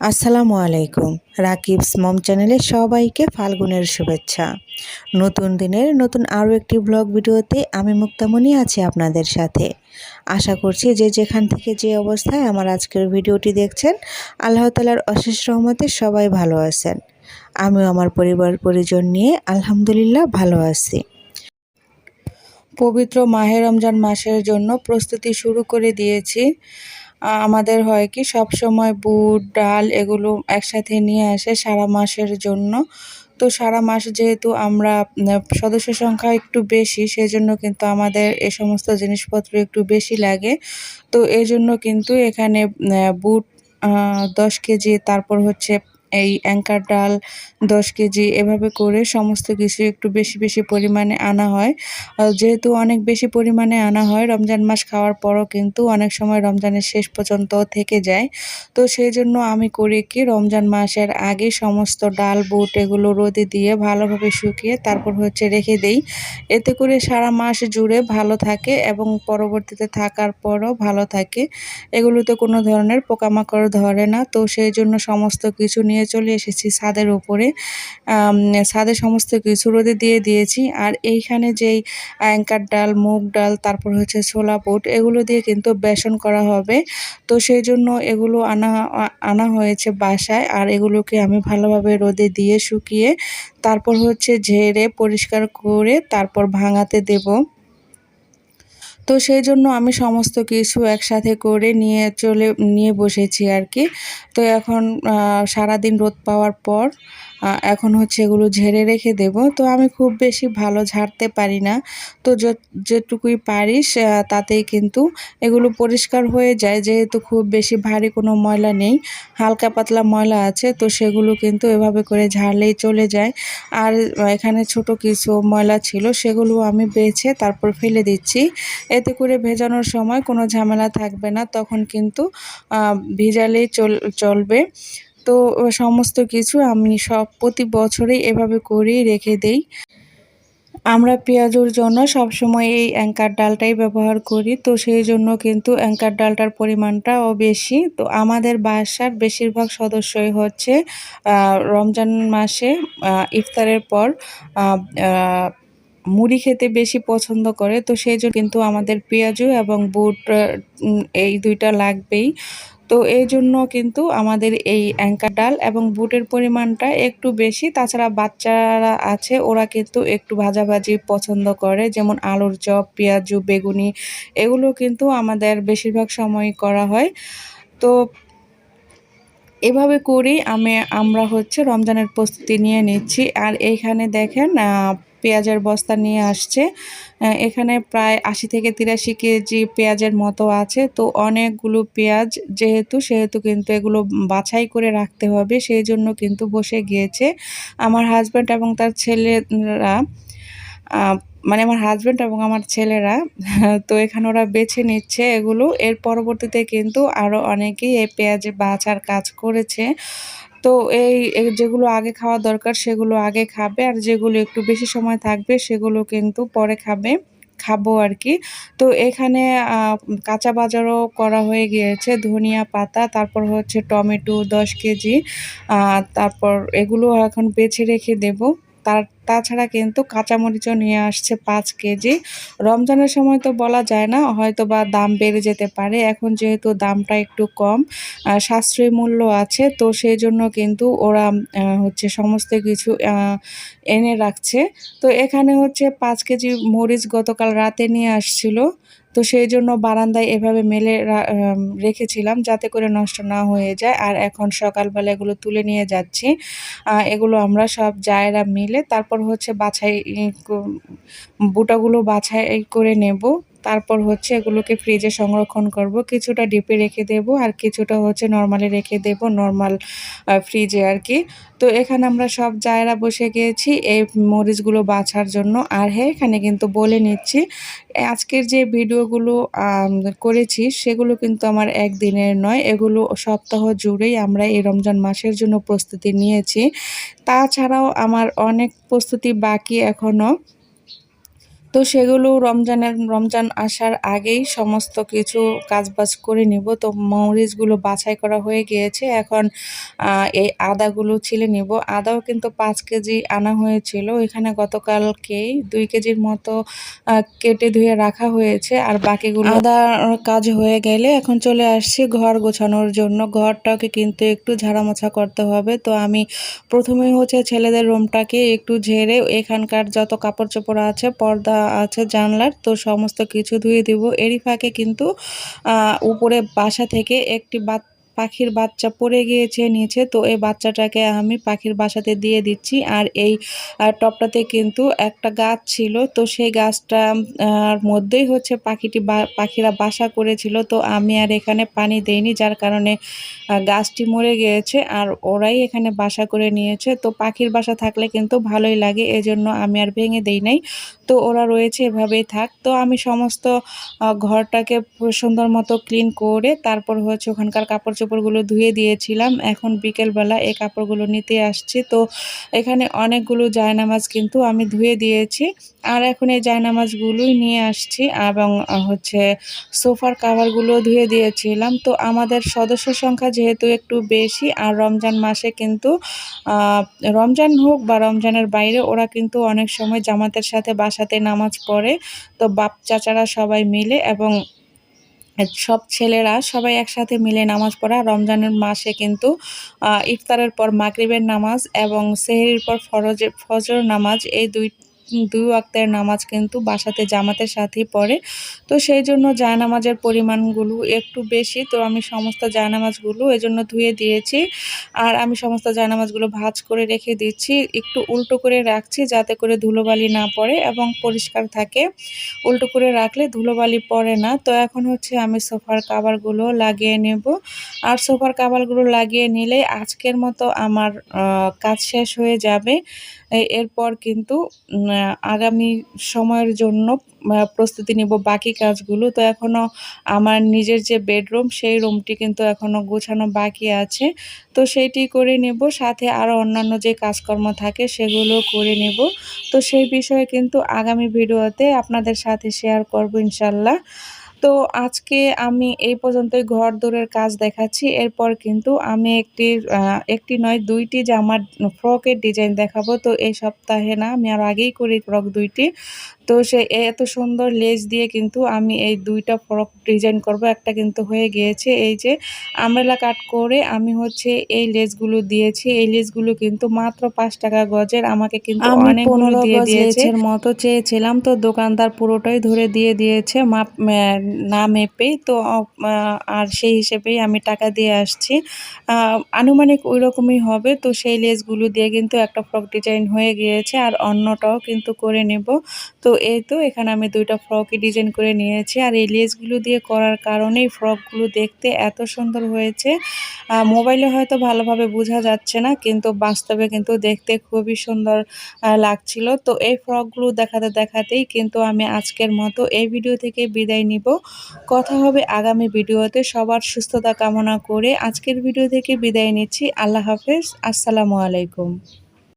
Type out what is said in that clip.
আসসালামু আলাইকুম, রাকিবস মম চ্যানেলে সবাইকে ফাল্গুনের শুভেচ্ছা। নতুন দিনের নতুন আরও একটি ব্লগ ভিডিওতে আমি মুক্তামণি আছি আপনাদের সাথে। আশা করছি যে যেখান থেকে যে অবস্থায় আমার আজকের ভিডিওটি দেখছেন, আল্লাহ তালার অশেষ রহমতে সবাই ভালো আছেন। আমিও আমার পরিবার পরিজন নিয়ে আলহামদুলিল্লাহ ভালো আছি। পবিত্র মাহে রমজান মাসের জন্য প্রস্তুতি শুরু করে দিয়েছি। আমাদের হয় কি, সব সময় বুট, ডাল এগুলো একসাথে নিয়ে আসে সারা মাসের জন্য। তো সারা মাস যেহেতু আমরা সদস্য সংখ্যা একটু বেশি, সেজন্য কিন্তু আমাদের এ সমস্ত জিনিসপত্র একটু বেশি লাগে। তো এই জন্য কিন্তু এখানে বুট দশ কেজি, তারপর হচ্ছে এই অ্যাঙ্কার ডাল দশ কেজি এভাবে করে সমস্ত কিছু একটু বেশি বেশি পরিমাণে আনা হয়। যেহেতু অনেক বেশি পরিমাণে আনা হয়, রমজান মাস খাওয়ার পরও কিন্তু অনেক সময় রমজানের শেষ পর্যন্ত থেকে যায়। তো সেই জন্য আমি করি কি, রমজান মাসের আগে সমস্ত ডাল, বুট এগুলো রোদে দিয়ে ভালোভাবে শুকিয়ে তারপর হচ্ছে রেখে দেই। এতে করে সারা মাস জুড়ে ভালো থাকে এবং পরবর্তীতে থাকার পরও ভালো থাকে। এগুলোতে কোনো ধরনের পোকামাকড় ধরে না। তো সেই জন্য সমস্ত কিছু নিয়ে চলে এসেছি ছাদের উপরে ছাদে সমস্ত কিছু রোদে দিয়ে দিয়েছি। আর এইখানে যেই অ্যাঙ্কার ডাল, মুগ ডাল, তারপর হচ্ছে ছোলা বুট এগুলো দিয়ে কিন্তু বেসন করা হবে। তো সেই জন্য এগুলো আনা আনা হয়েছে বাসায়। আর এগুলোকে আমি ভালোভাবে রোদে দিয়ে শুকিয়ে তারপর হচ্ছে ঝেড়ে পরিষ্কার করে তারপর ভাঙাতে দেব। তো সেই জন্য আমি সমস্ত কিছু একসাথে করে নিয়ে চলে, নিয়ে বসেছি আর কি। তো এখন সারাদিন রোদ পাওয়ার পর এখন হচ্ছে এগুলো ঝেড়ে রেখে দেব। তো আমি খুব বেশি ভালো ঝাড়তে পারি না। তো যেটুকুই পারিস তাতেই কিন্তু এগুলো পরিষ্কার হয়ে যায়। যেহেতু খুব বেশি ভারী কোনো ময়লা নেই, হালকা পাতলা ময়লা আছে, তো সেগুলো কিন্তু এভাবে করে ঝাড়লেই চলে যায়। আর এখানে ছোট কিছু ময়লা ছিল, সেগুলো আমি বেছে তারপর ফেলে দিচ্ছি। এতে করে ভেজানোর সময় কোনো ঝামেলা থাকবে না, তখন কিন্তু ভিজালেই চল, চলবে। তো সমস্ত কিছু আমি সব প্রতি বছরেই এভাবে করেই রেখে দেই। আমরা পেঁয়াজুর জন্য সবসময় এই অ্যাঙ্কার ডালটাই ব্যবহার করি, তো সেই জন্য কিন্তু অ্যাঙ্কার ডালটার পরিমাণটাও বেশি। তো আমাদের বাসার বেশিরভাগ সদস্যই হচ্ছে রমজান মাসে ইফতারের পর মুড়ি খেতে বেশি পছন্দ করে। তো সেই জন্য কিন্তু আমাদের পেঁয়াজু এবং বুট এই দুইটা লাগবেই। তো এই জন্য কিন্তু আমাদের এই অ্যাঙ্কার ডাল এবং বুটের পরিমাণটা একটু বেশি। তাছাড়া বাচ্চারা আছে, ওরা কিন্তু একটু ভাজাভাজি পছন্দ করে, যেমন আলুর চপ, পেঁয়াজু, বেগুনি, এগুলো কিন্তু আমাদের বেশিরভাগ সময় করা হয়। তো এভাবে করেই আমি, আমরা হচ্ছে রমজানের প্রস্তুতি নিয়ে নিচ্ছি। আর এইখানে দেখেন পেঁয়াজের বস্তা নিয়ে আসছে। এখানে প্রায় আশি থেকে তিরাশি কেজি পেঁয়াজের মতো আছে। তো অনেকগুলো পেঁয়াজ যেহেতু, সেহেতু কিন্তু এগুলো বাছাই করে রাখতে হবে, সেই জন্য কিন্তু বসে গিয়েছে। আমার হাজব্যান্ড এবং তার ছেলেরা মানে আমার হাজব্যান্ড এবং আমার ছেলেরা, তো এখানে ওরা বেছে নিচ্ছে এগুলো। এর পরবর্তীতে কিন্তু আরও অনেকেই এই পেঁয়াজ বাছার কাজ করেছে। তো এই যেগুলো আগে খাওয়া দরকার সেগুলো আগে খাবে আর যেগুলো একটু বেশি সময় থাকবে সেগুলো কিন্তু পরে খাবে, খাব আর কি। তো এখানে কাঁচা বাজারও করা হয়ে গিয়েছে, ধনিয়া পাতা, তারপর হচ্ছে টমেটো দশ কেজি তারপর এগুলো এখন বেছে রেখে দেব। তার তাছাড়া কিন্তু কাঁচামরিচও নিয়ে আসছে পাঁচ কেজি। রমজানের সময় তো বলা যায় না হয়তো বা দাম বেড়ে যেতে পারে। এখন যেহেতু দামটা একটু কম সাশ্রয়ী মূল্য আছে, তো সেই জন্য কিন্তু ওরা হচ্ছে সমস্ত কিছু এনে রাখছে। তো এখানে হচ্ছে পাঁচ কেজি মরিচ গতকাল রাতে নিয়ে আসছিল। তো সেই জন্য বারান্দায় এভাবে মেলে রেখেছিলাম যাতে করে নষ্ট না হয়ে যায়। আর এখন সকালবেলা এগুলো তুলে নিয়ে যাচ্ছি। এগুলো আমরা সব জায়রা মিলে তারপর হচ্ছে বাছাই বুটাগুলো বাছাই করে নেব। তারপর হচ্ছে এগুলোকে ফ্রিজে সংরক্ষণ করব। কিছুটা ডিপে রেখে দেব আর কিছুটা হচ্ছে নর্মালি রেখে দেব নর্মাল ফ্রিজে আর কি। তো এখানে আমরা সব জায়গা বসে গিয়েছি, এই মরিচগুলো বাছার জন্য। আর হ্যাঁ এখানে কিন্তু বলে নিচ্ছি, আজকের যে ভিডিওগুলো করেছি সেগুলো কিন্তু আমার একদিনের নয়। এগুলো সপ্তাহ জুড়েই আমরা এই রমজান মাসের জন্য প্রস্তুতি নিয়েছি। তাছাড়াও আমার অনেক প্রস্তুতি বাকি এখনও তো সেগুলো রমজানের, রমজান আসার আগেই সমস্ত কিছু কাজবাজ করে নিব। তো মরিচগুলো বাছাই করা হয়ে গিয়েছে। এখন এই আদাগুলো ছিলে নিব। আদাও কিন্তু পাঁচ কেজি আনা হয়েছিল। এখানে গতকালকেই দুই কেজির মতো কেটে ধুয়ে রাখা হয়েছে। আর বাকিগুলো আদার কাজ হয়ে গেলে এখন চলে আসছি ঘর গোছানোর জন্য। ঘরটাকে কিন্তু একটু ঝাড়ামোছা করতে হবে। তো আমি প্রথমেই হচ্ছে ছেলেদের রুমটাকে একটু ঝেড়ে এখানকার যত কাপড় চোপড় আছে, পর্দা আছে জানলার, তো সমস্ত কিছু ধুয়ে দিব। এরই ফাঁকে কিন্তু উপরে বাসা থেকে একটি বাত পাখির বাচ্চা পড়ে গিয়েছে নিচে, তো এই বাচ্চাটাকে আমি পাখির বাসাতে দিয়ে দিচ্ছি। আর এই টপটাতে কিন্তু একটা গাছ ছিল, তো সেই গাছটার মধ্যেই হচ্ছে পাখিটি পাখিরা বাসা করেছিল, তো আমি আর এখানে পানি দেইনি, যার কারণে গাছটি মরে গিয়েছে আর ওরাই এখানে বাসা করে নিয়েছে। তো পাখির বাসা থাকলে কিন্তু ভালোই লাগে, এজন্য আমি আর ভেঙে দেই নাই। তো ওরা রয়েছে, এভাবেই থাক। তো আমি সমস্ত ঘরটাকে সুন্দর মতো ক্লিন করে তারপর হচ্ছে ওখানকার কাপড় চোপড়গুলো ধুয়ে দিয়েছিলাম। এখন বিকেলবেলা এই কাপড়গুলো নিতে আসছি। তো এখানে অনেকগুলো জায়নামাজ কিন্তু আমি ধুয়ে দিয়েছি। আর এখন এই জায়নামাজগুলোই নিয়ে আসছি এবং হচ্ছে সোফার কাভারগুলো ধুয়ে দিয়েছিলাম। তো আমাদের সদস্য সংখ্যা যেহেতু একটু বেশি, আর রমজান মাসে কিন্তু রমজান হোক বা রমজানের বাইরে ওরা কিন্তু অনেক সময় জামাতের সাথে বাসাতে নামাজ পড়ে। তো বাপ চাচারা সবাই মিলে এবং সব ছেলেরা সবাই একসাথে মিলে নামাজ পড়া। রমজানের মাসে কিন্তু ইফতারের পর মাগরিবের নামাজ এবং সেহেরির পর ফরজের ফজর নামাজ এই দুই দুই ওয়াক্তের নামাজ কিন্তু বাসাতে জামাতের সাথেই পড়ে। তো সেই জন্য জায়নামাজের পরিমাণগুলো একটু বেশি। তো আমি সমস্ত জায়নামাজগুলো এই জন্য ধুয়ে দিয়েছি। আর আমি সমস্ত জায়নামাজগুলো ভাজ করে রেখে দিচ্ছি। একটু উল্টো করে রাখছি যাতে করে ধুলোবালি না পড়ে এবং পরিষ্কার থাকে। উল্টো করে রাখলে ধুলোবালি পড়ে না। তো এখন হচ্ছে আমি সোফার কাভারগুলো লাগিয়ে নেব। আর সোফার কাভারগুলো লাগিয়ে নিলে আজকের মতো আমার কাজ শেষ হয়ে যাবে। এরপর কিন্তু আগামী সময়ের জন্য প্রস্তুতি নিব বাকি কাজগুলো। তো এখনও আমার নিজের যে বেডরুম, সেই রুমটি কিন্তু এখনও গোছানো বাকি আছে। তো সেইটি করে নেব, সাথে আরও অন্যান্য যে কাজকর্ম থাকে সেগুলো করে নেব। তো সেই বিষয়ে কিন্তু আগামী ভিডিওতে আপনাদের সাথে শেয়ার করব ইনশাল্লাহ। তো আজকে আমি এই পর্যন্তই ঘর দৌড়ের কাজ দেখাচ্ছি। এরপর কিন্তু আমি একটি একটি নয়, দুইটি জামার ফ্রকের ডিজাইন দেখাবো। তো এই সপ্তাহে না, আমি আর আগেই করি ফ্রক দুইটি। তো সে এত সুন্দর লেজ দিয়ে কিন্তু আমি এই দুইটা ফ্রক ডিজাইন করব। একটা কিন্তু হয়ে গিয়েছে এই যে আমরেলা কাট করে আমি হচ্ছে এই লেজগুলো দিয়েছি। এই লেজগুলো কিন্তু মাত্র পাঁচ টাকা গজের। আমাকে কিন্তু অনেকগুলো দিয়ে দিয়েছে। মতো চেয়েছিলাম তো দোকানদার পুরোটাই ধরে দিয়ে দিয়েছে মাপ না মেপেই। তো আর সেই হিসেবেই আমি টাকা দিয়ে আসছি। আনুমানিক ওই রকমই হবে। তো সেই লেজগুলো দিয়ে কিন্তু একটা ফ্রক ডিজাইন হয়ে গিয়েছে। আর অন্যটাও কিন্তু করে নেব। তো এই তো এখানে আমি দুইটা ফ্রকই ডিজাইন করে নিয়েছি। আর এই লেসগুলো দিয়ে করার কারণেই ফ্রকগুলো দেখতে এত সুন্দর হয়েছে। মোবাইলে হয়তো ভালোভাবে বোঝা যাচ্ছে না, কিন্তু বাস্তবে কিন্তু দেখতে খুবই সুন্দর লাগছিল। তো এই ফ্রকগুলো দেখাতে দেখাতেই কিন্তু আমি আজকের মতো এই ভিডিও থেকে বিদায় নিব। কথা হবে আগামী ভিডিওতে সবার সুস্থতা কামনা করে আজকের ভিডিও থেকে বিদায় নিচ্ছি। আল্লাহ হাফেজ। আসসালামু আলাইকুম।